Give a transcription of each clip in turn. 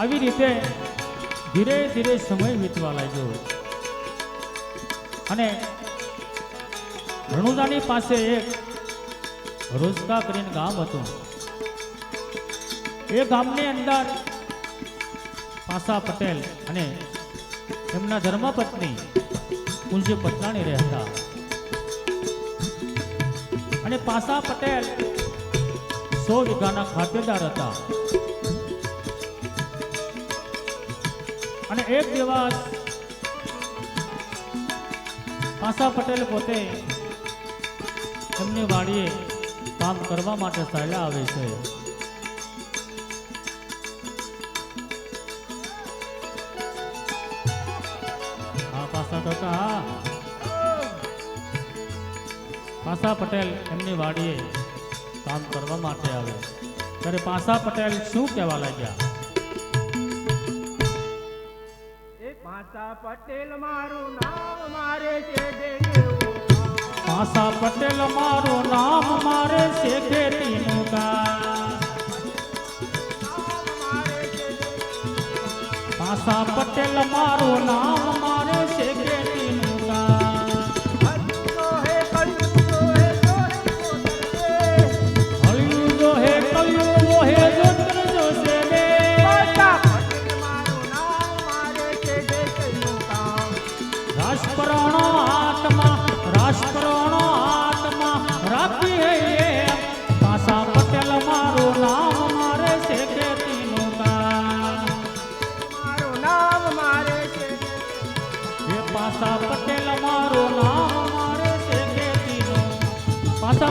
આવી રીતે ધીરે ધીરે સમય વીતવા લાગ્યો. અને રણુદાની પાસે એક રોજકા કરીને ગામ હતું. એ ગામની અંદર પાસા પટેલ અને એમના ધર્મપત્ની કુંજી પટનાણી રહેતા અને પાસા પટેલ સો વીઘાના ખાતેદાર હતા. અને એક દિવસ પાસા પટેલ પોતે એમની વાડીએ કામ કરવા માટે ચાલ્યા આવે છે. હા, પાસા હા. પાસા પટેલ એમની વાડીએ કામ કરવા માટે આવે. ત્યારે પાસા પટેલ શું કહેવા લાગ્યા? પટેલ મારું નામ મારે છે આશા પટેલ મારું નામ મારે છે ખેતીનું પાસા પટેલ મારું નામ મારે છે ખેતીનું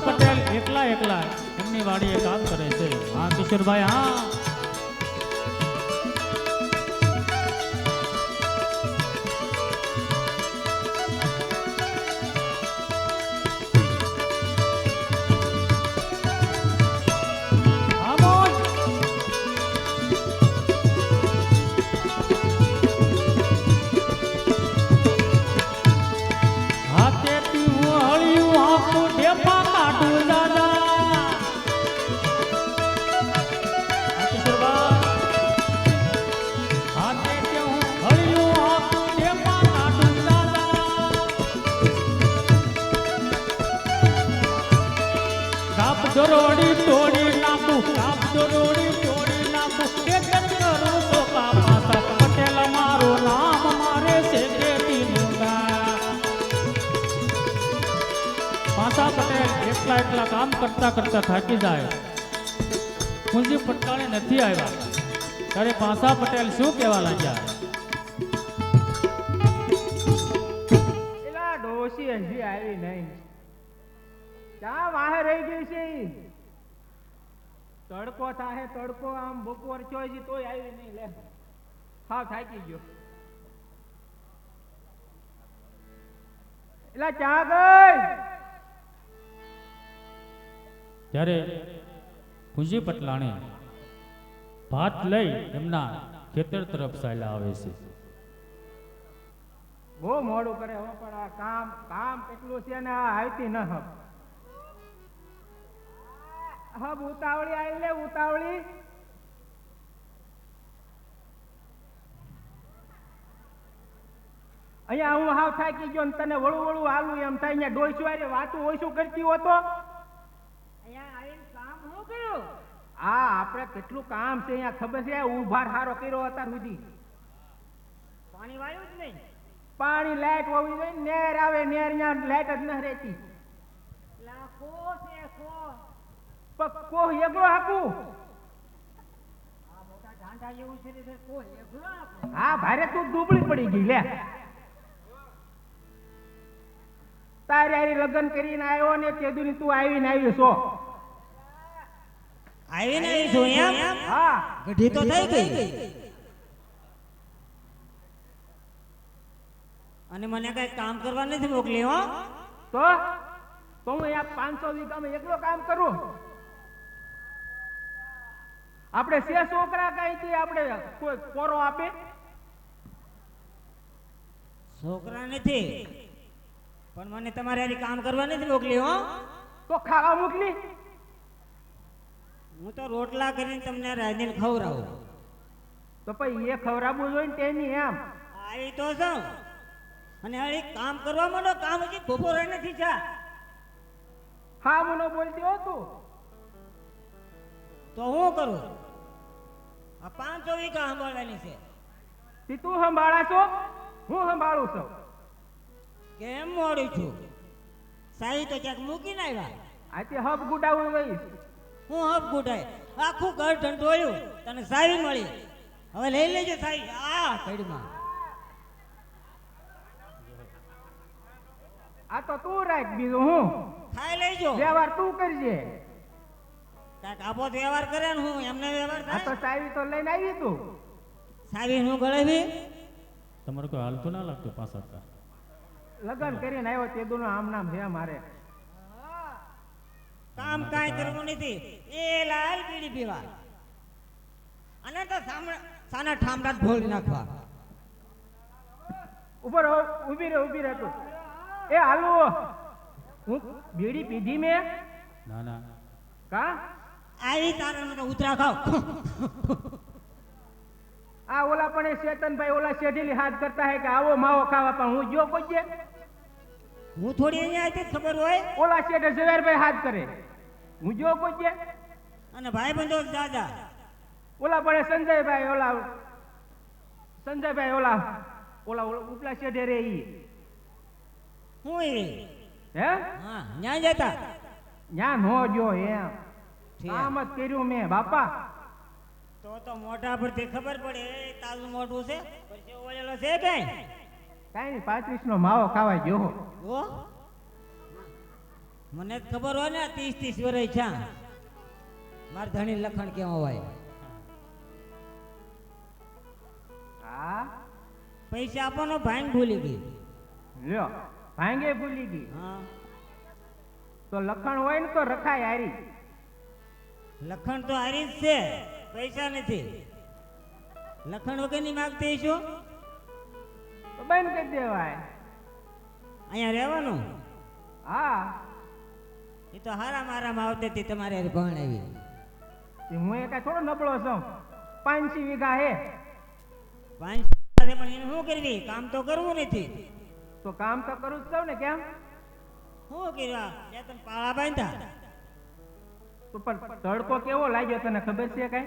પટેલ એકલા એકલા એમની વાડીએ કામ કરે છે. હા કિશોરભાઈ હા. હા એકલા કામ કરતા કરતા થાકી જાય. કુંજી પટકાણે નથી આવ્યા. ત્યારે પાસા પટેલ શું કહેવા લાગ્યા? રહી ગઈ છે? તડકો થાહે તડકો, આમ બપોર છે તોય આવી નહીં, લે. હાવ થાકી ગયો. એલા ચા ગઈ? ત્યારે કુંજી પટલાણે ભાત લઈ એમના ખેતર તરફ ચાલ્યા આવે છે. બહુ મોડું કરે હો, પણ આ કામ કામ કેટલું છે ને આ આવતી ન હબ. હબ ઉતાવળી આવી લે, ઉતાવળી. અહીંયા હું હાવ થાકી ગયો ને તને વળું વળું હાલું એમ થાય, અહીંયા ડોઈ વારે વાતું ઓછું કરતી હોતો અહીંયા આવીને કામ શું કર્યું આ આપણે કેટલું કામ છે અહીંયા ખબર છે? ઉભાર હારો કર્યો અત્યાર સુધી. પાણી વાળ્યું જ નહીં. પાણી લાઈટ હોવી જોઈએ નેર આવે નેર ત્યાં લાઈટ જ ન રહેતી. લાખો છે પણ એકલો આપો હા ભારે તું દુબળી પડી ગઈ લે. તારે લગ્ન કરીને આવ્યો ને તે દી તું આવીને આવી છો. આવીને આવી છું એમ હા. ગઢી તો થઈ ગઈ. અને મને કઈ કામ કરવા નથી મોકલી હો? તો? તો હું અહીંયા પાંચસો વીઘામાં એકલો કામ કરું? આપણે છે છોકરા કઈ આપણે કોઈ કોરો આપે? છોકરા નથી. પણ મને તમારે કામ કરવા નથી મોકલી હો? તો ખાવા મોકલી. હું તો રોટલા કરીને તમને રાંધીને ખવડાવું. તો પછી એ ખવડાવવું જોઈએ ને તેની એમ. આવી તો જાઉં અને હવે કામ કરવા માંડો કામ હજી બપોરે નથી જા. હા મને બોલતી હો તું. તો હું કરું? આ પાંચસો વીઘા સંભાળવાની છે. તી તું સંભાળા છો? હું સંભાળું છું. કેમ મોડું છું? સાહી તો ક્યાંક મૂકીને આવ્યા. આથી હબ ગુડાવું રહીશ હું હબ ગુટાય આખું ઘર ઢંઢોયું તને સારી મળી. હવે લઈ લેજે સાવી આ કઈડમાં આ તો તું રાખ બીજું હું. ખાઈ લેજો. વ્યવહાર તું કરજે. કાક આપો વ્યવહાર કરે ને હું એમને વ્યવહાર થાય તો સાવી તો લઈને આવી તું. સાવી હું ગળેવી? તમારે કોઈ હાલતું ના લાગતું પાછા લગન લગ્ન કરીને આવ્યો તે દોનો આમ નામ છે મારે કામ કાંઈ કરવું નથી. એ લાલ બીડી પીવા અને તો સાના ઠામડા ભોળી નાખવા. ઉપર ઊભી રહે ઊભી રહે તું એ હાલો. હું બીડી પીધી મેં? ના ના. કા? આવી તારે મને ઉતરા ખાવ. આ ઓલા પણ એ ચેતનભાઈ ઓલા શેઢીલી હાથ કરતા હે કે આવો માવો ખાવા પણ હું જો કોઈ હું થોડી અહીંયા હતી ખબર હોય? ઓલા શેઠે ઝવેરભાઈ હાથ કરે. હું જો કોઈ અને ભાઈ બંધો દાદા? ઓલા પડે સંજયભાઈ ઓલા સંજયભાઈ ઓલા ઓલા ઉપલા શેઠે રે ઈ. હું એ? હે? હા ન્યા જતા? ન્યા નો જો એમ. કામ જ કર્યું મેં બાપા. તો તો મોઢા પરથી ખબર પડે તારું મોઢું છે? પછી ઓલેલો છે કઈ કાંઈ પાંત્રીસ નો માવો ખાવા જો ઓ મને ખબર હોય ને ત્રીસ ત્રીસ વર્ષ છે માર ધણી લખણ કેવો હોય? હા? પૈસા આપવાનો ભાંગ ભૂલી ગઈ. લ્યો ભાંગે ભૂલી ગઈ. હા. તો લખણ હોય ને તો રખાય હારી. લખણ તો હારી જ છે પૈસા નથી. લખણ વગરની માગતી શું તો બંધ કરી દેવાય. અહીંયા રહેવાનું? હા. એ તો હારા મારામાં આવતી હતી તમારે ભણાવી હું એ કાંઈ થોડો નબળો છું. પાંચસી વીઘા હે. પાંચસી સાથે પણ એને શું કરવી? કામ તો કરવું નથી. તો કામ તો કરું જ છું ને કેમ? શું કર્યા બે ત્રણ પાળા બાંધ્યા. તો પણ તડકો કેવો લાગ્યો તને ખબર છે કઈ?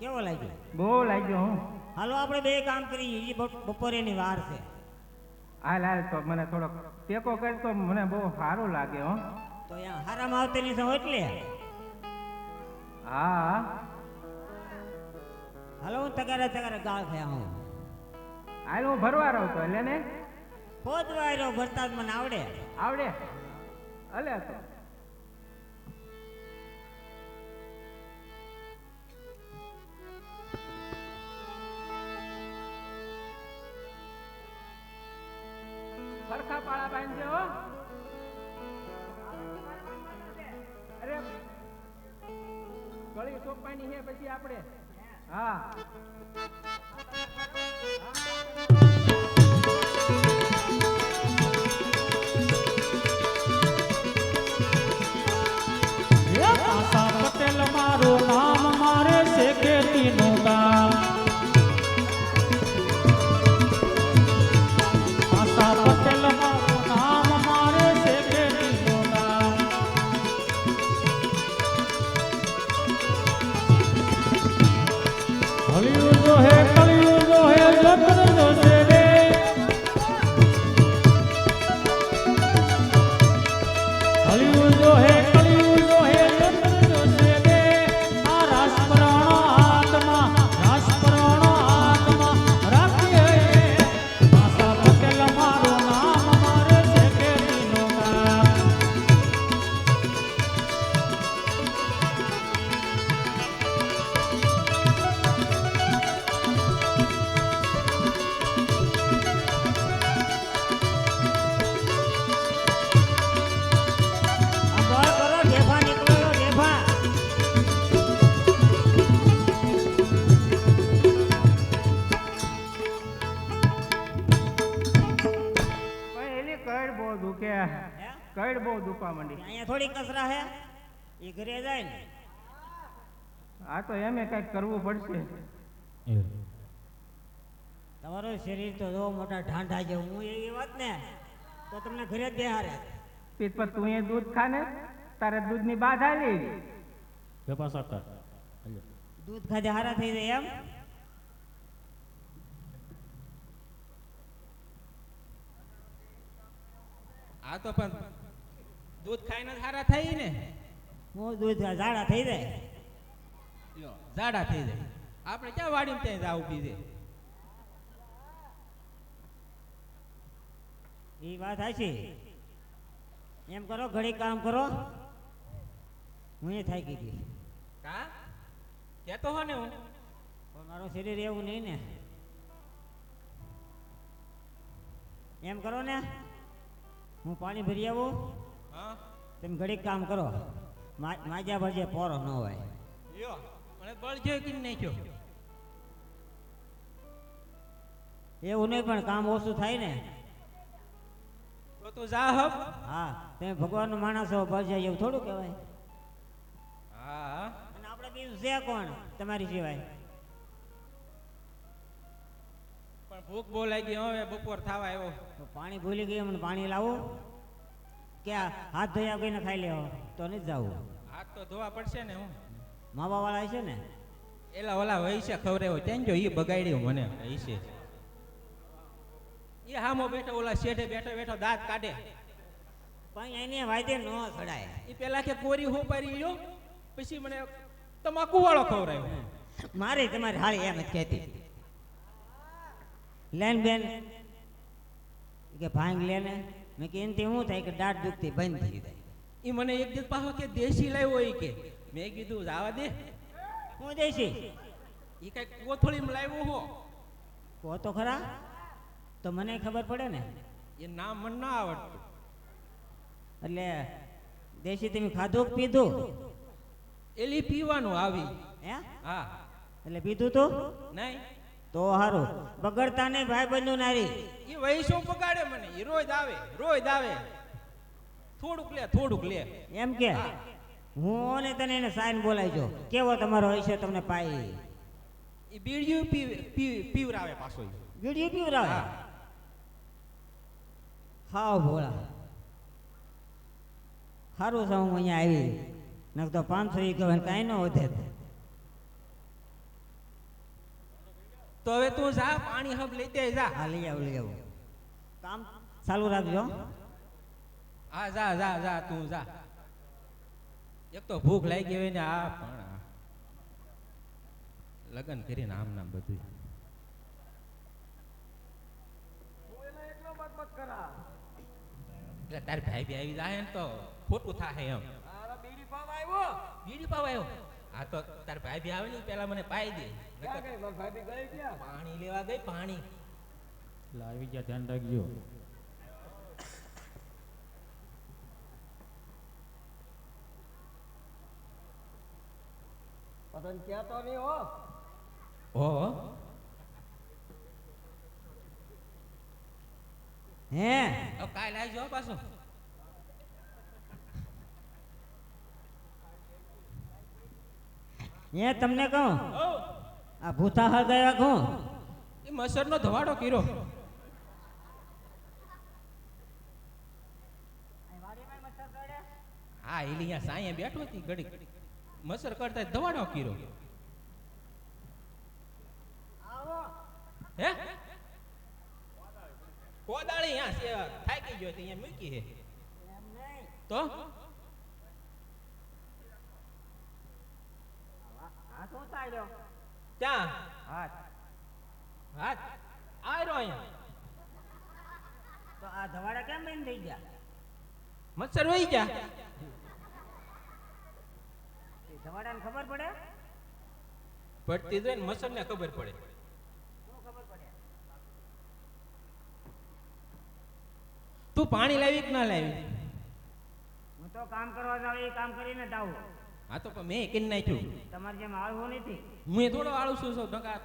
કેવો લાગ્યો? બહુ લાગ્યો હું. હાલો આપણે બે કામ કરીએ એ બપોરે બપોરેની વાર છે. હાલ હાલ તો મને થોડોક ટેકો કરતો મને બહુ સારું લાગે હો. તો અહીંયા હારામાં આવતી નહીં છો એટલે. હા. હાલો હું તગારે તગારે ગાળ થયા હું. હાલ હું ભરવા રહું તો એટલે ને? આવ્યો ભરતા મને આવડે. આવડે? અલે તો. સરખા પાળા બાંધજે હો. અરે ગળી સોંપવાની છે પછી આપણે. હા. Valeu! બહુ દુખવા માંડી. અહીંયા થોડી કસરા હે? એ ઘરે જાય ને. આ તો એમે કંઈક કરવું પડશે. તમારું શરીર તો જો મોટા ઢાંઢા છે હું એવી વાત ને તો તમને ઘરે જ બેહારે પીત પર તું એ દૂધ ખા ને તારે દૂધની બાધ આવી વેપાર દૂધ ખાધે હારા થઈ જાય એમ? આ તો પણ દૂધ ખાઈને સારા થાય ને? હું દૂધ ઝાડા થઈ જાય. લ્યો, ઝાડા થઈ જાય. આપણે ક્યાં વાડીમાં ત્યાં જાવું બીજે એ વાત હાચી એમ કરો ઘડી કામ કરો. હું એ થાય ગઈ. કા? કેતો હો ને હું. પણ મારું શરીર એવું નહીં ને. એમ કરો ને. હું પાણી ભરી આવું. તમે ઘડીક કામ કરો. માજા ભરજે પોરો ન હોય. લ્યો મને બળ જોઈ કે નાખ્યો એવું નહીં પણ કામ ઓછું થાય ને. તો તું જા હબ હા તમે ભગવાનનો માણસ હો ભરજે એવું થોડું કહેવાય. હા. અને આપણે બીજું છે કોણ? તમારી સિવાય. પણ ભૂખ બોલાઈ ગઈ હવે બપોર થવા આવ્યો. પાણી ભૂલી ગઈ મને પાણી લાવું. કે હાથ ધોયા કોઈને ખાઈ લેવો. તો નહીં જવું. હાથ તો ધોવા પડશે ને હું. માવા વાળા છે ને? એલા ઓલા હોય છે ખબર હોય. ત્યાં જો એ બગાડ્યું મને. હોય છે. એ હામો બેઠો ઓલા શેઠે બેઠો બેઠો દાંત કાઢે. પણ એને વાયદે ન ચડાય એ પેલા કે કોરી હું પારી ગયો પછી મને તમાકુ વાળો ખવરાયો મારે તમારી હાળી એમ જ કહેતી. લેન બેન કે ભાંગ લે ને? મેં કે એનથી શું થાય કે દાઢ દુખતી બંધ થઈ જાય. એ મને એક દિવસ પાછો કે દેશી લાવ્યો હોય કે. મેં કીધું જવા દે. હું દેશી? એ કઈ કોથળી લાવ્યો હો. કહો તો ખરા. તો મને ખબર પડે ને. એ નામ મને ના આવડતું. એટલે દેશી તમે ખાધું પીધું? એલી પીવાનું આવી. હે? હા. એટલે પીધું તું? નહીં. તો હારું. બગડતા નહીં ભાઈ બંધુ નારી. એ વહી શું બગાડે મને. એ રોજ આવે રોજ આવે. થોડુંક લે થોડુંક લે. એમ કે? હું. ને તને એને સાઈન બોલાવજો કેવો તમારો હશે તમને પાઈ? એ બીડિયું પીવરાવે પાછો બીડિયું પીવરાવે? હા. હાવ ભોળા. સારું છે હું અહીંયા આવી. નક તો પાંચસો કહેવાય કાંઈ ન વધે. તો હવે તું જા પાણી હબ લેતે જા. હા લઈ આવ લઈ આવ. કામ ચાલુ રાખજો હા. જા જા જા તું જા. એક તો ભૂખ લાગી હોય ને આ પણ લગન કરીને આમ નામ બધું એટલે તાર ભાઈ બી આવી જાય ને તો ખોટું થાય એમ. બીડી પાવ આવ્યો. હા તો તાર ભાઈ બી આવે ને પેલા મને પાઈ દે. પાણી લેવા ગઈ પાણી. લાવી ગયા ધ્યાન રાખજો. ઓહો હે? હવે કાલ આવજો પાછું. હે તમને કહું? આ ભૂથા ગયા કહું? એ મસરનો ધવાડો કીરો હા, એલી અહીંયા સાંયે બેઠો હતી ઘડી મસર કરતા ધવાડો કીરો હે? કોદાળી અહીંયા થાકી ગયો અહીંયા મૂકી હે તો? ત્યાં હાથ. હાથ? આયરો અહીંયા. તો આ ધવાડા કેમ બંધ થઈ ગયા? મચ્છર વહી ગયા. ધવાડાને ખબર પડે? પડતી જોઈને મચ્છર ને ખબર પડે. તું પાણી લાવી કે ના લાવી? હું તો કામ કરવા જાવ એ કામ કરીને જ આવું. હા તો મેં કિન નાખ્યું. તમારે જેમ આળવું નથી હું થોડો આળું છું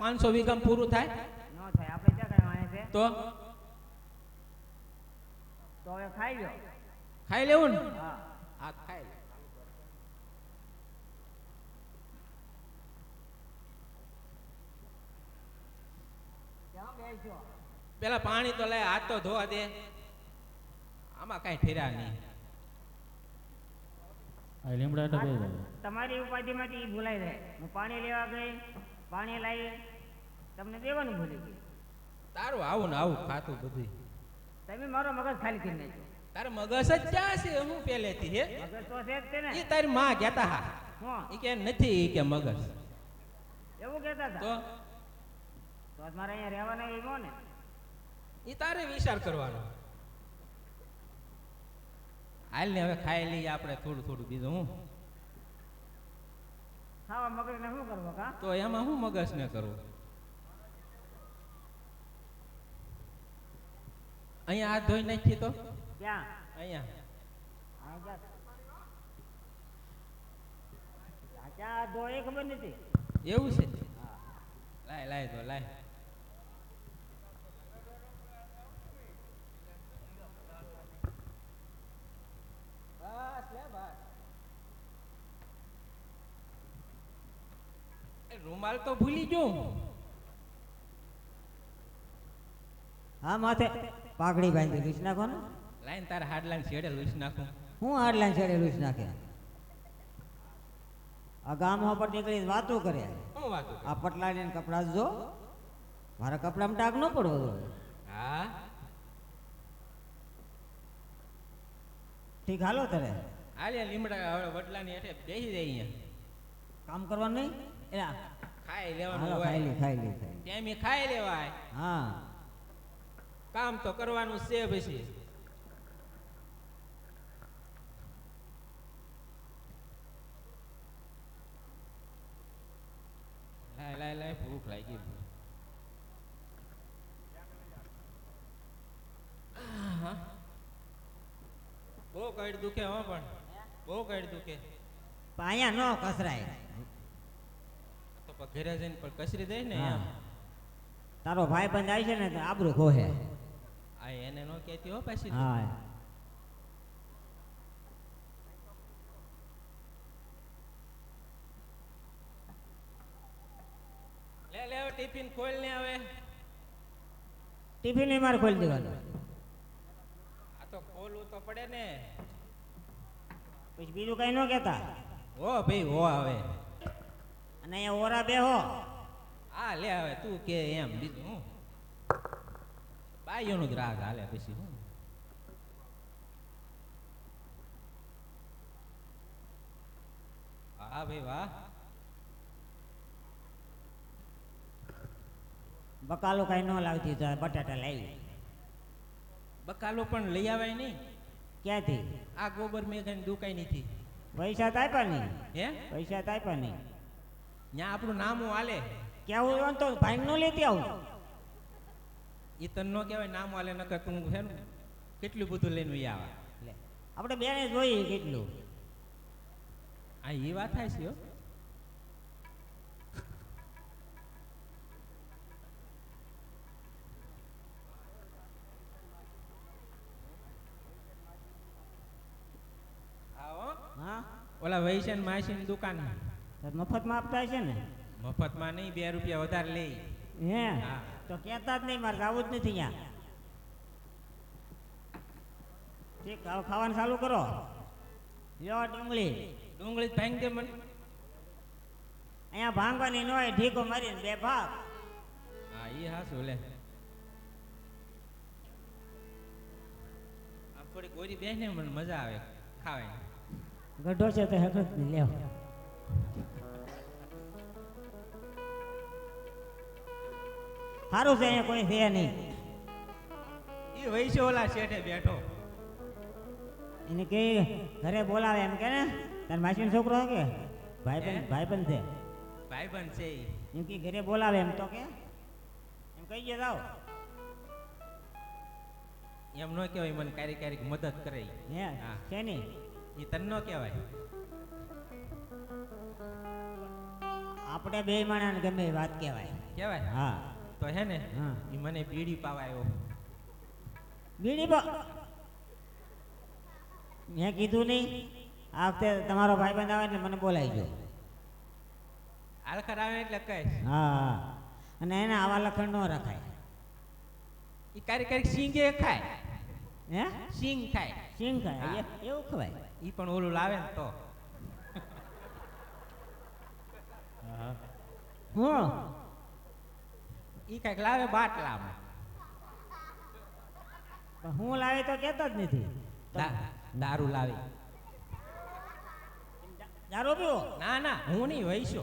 પાંચસો વીઘામાં પૂરું થાય. ન થાય આપણે ક્યાં કરવાના છે? તો? તો હવે ખાઈ લો ખાઈ લેવું ને? હા. હા ખાઈ લે. પેલા પાણી તો લે હાથ તો ધોવા દે. આમાં કઈ ફેર્યા નહીં. આ લીમડા તો બે જાય. તમારી ઉપાધિમાંથી એ ભૂલાઈ જાય. હું પાણી લેવા ગઈ પાણી લાવી તમને દેવાનું ભૂલી ગઈ. તારું આવું ને આવું ખાતું બધું તમે મારો મગજ ખાલી કરી નાખ્યો. તારે મગજ જ ક્યાં છે? હું પહેલેથી હે? મગજ તો છે જ તે ને એ તારી માં કહેતા હા. હું એ કે નથી એ કે મગજ. એવું કહેતા તો હતા? તો? આજ મારે અહીંયા રહેવાના એ ને. એ તારે વિચાર કરવાનો. હાલ ને હવે ખાઈ લઈએ આપણે થોડું થોડું બીજું હું? ખાવા મગજને શું કરવો કા તો એમાં હું મગજ ને કરવું? અહીંયા હાથ ધોઈ નાખીએ તો? ક્યાં? અહીંયા. ક્યાં? ખબર નથી. એવું છે? લાય લાય તો લાય. રૂમાલ તો ભૂલી ગયો હા માથે પાઘડી બાંધી લૂસ નાખો ને લાઈન તારા હાડલાને છેડે લૂસ નાખું. હું આડલાઈન છેડે લૂસ નાખે. આ ગામ પર નીકળી વાતો કરે. શું વાતો? આ પટલાને કપડા જો. મારા કપડામાં ડાઘ ન પડવો જોઈએ હા? ઠીક હાલો તારે. આલ્યા લીમડા વડલાની હેઠે બેસી જાય અહીંયા. કામ કરવાનું નહીં? એલા ખાઈ લેવાનું હોય. ખાઈ લે ખાઈ લે ખાઈ ટાઈમે ખાઈ લેવાય. હા. કામ તો કરવાનું છે પછી. લાય લાય લાય ભૂખ લાગી. બહુ કઈ દુખે હો પણ. બહુ કઈ દુખે. પાયા ન કસરાય. પણ ઘરે જઈને પણ કસરી દે ને એમ. તારો ભાઈ બંધ આવી છે ને તો આબરું ખોહે. આ એને નો કહેતી હો પાછી હા. લે લે ટિફિન ખોલ ને આવે ટિફિન મારે ખોલી દેવાનું. આ તો ખોલવું તો પડે ને. પછી બીજું કઈ ન કહેતા? ઓ ભાઈ હો હવે. અને અહીંયા ઓરા બેહો. આ લે હવે તું કે એમ બીજું હું. બાઈઓનું જ રાગ હાલે પછી હું. હા ભાઈ વાહ. બકાલો કઈ ન લાવતી તો બટાટા લાવી બકાલો પણ લઈ આવાય નહીં. ક્યાંથી? આ ગોબર મેઘાની દુકાઈ નથી પૈસા તો આપ્યા નહીં. હે? પૈસા તો આપ્યા નહીં. ત્યાં આપણું નામું હાલે. કેવું હોય તો ભાઈ નો લેતી આવું. એ તન નો કહેવાય નામ હાલે નકર તું છે ને કેટલું બધું લઈને આવા. લે આપણે બેને જોઈએ કેટલું. આ એ વાત થાય છે ઓલા વૈશન માસીની દુકાન તો મફતમાં આપતા છે ને? મફતમાં નહીં બે રૂપિયા વધારે લે હે? હા. તો કહેતા જ નહીં મારે આવું જ નથી અહીંયા. ઠીક ખાવાનું ચાલુ કરો. લ્યો ડુંગળી. ડુંગળી ભાંગી દે મને. અહીંયા ભાંગવાની ન હોય ઢીકો મારીને બે ભાગ. હા એ હાસું લે. આમ થોડી ગોરી બેસ ને મને મજા આવે ખાવાની. ગઢો છે તો નહીં લેવ સારું છે અહીંયા કોઈ છે નહીં. એ વૈશે ઓલા શેઠે બેઠો. એને કે ઘરે બોલાવે એમ કે ને તાર માસીનો છોકરો કે? ભાઈબંધ ભાઈબંધ છે. ભાઈબંધ છે એમ કે ઘરે બોલાવે એમ તો કે. એમ કહી દે જાઓ. એમ ન કહેવાય મને ક્યારેક ક્યારેક મદદ કરે હે. છે નહીં? એ તને ન કહેવાય. આપણે બે માણાને ગમે વાત કહેવાય. કહેવાય? હા. તો હે ને હા. એ મને બીડી પાવાયો. બીડી પા મેં કીધું નહીં. આ વખતે તમારો ભાઈબંધ આવે એટલે મને બોલાવી દો આલખર આવે એટલે કહીશ. હા અને એને આવા લખણ ન રખાય. એ ક્યારેક ક્યારેક સિંગે ખાય. હે? સિંગ ખાય. સિંગ ખાય. એવું ખવાય. એ પણ ઓલું લાવે ને તો. હું. ઈ કાંઈક લાવે બાટલામાં. લાવે હું લાવે તો કેતો જ નથી. દારૂ લાવે. દારૂ પીવો? ના ના હું નહીં વહીશો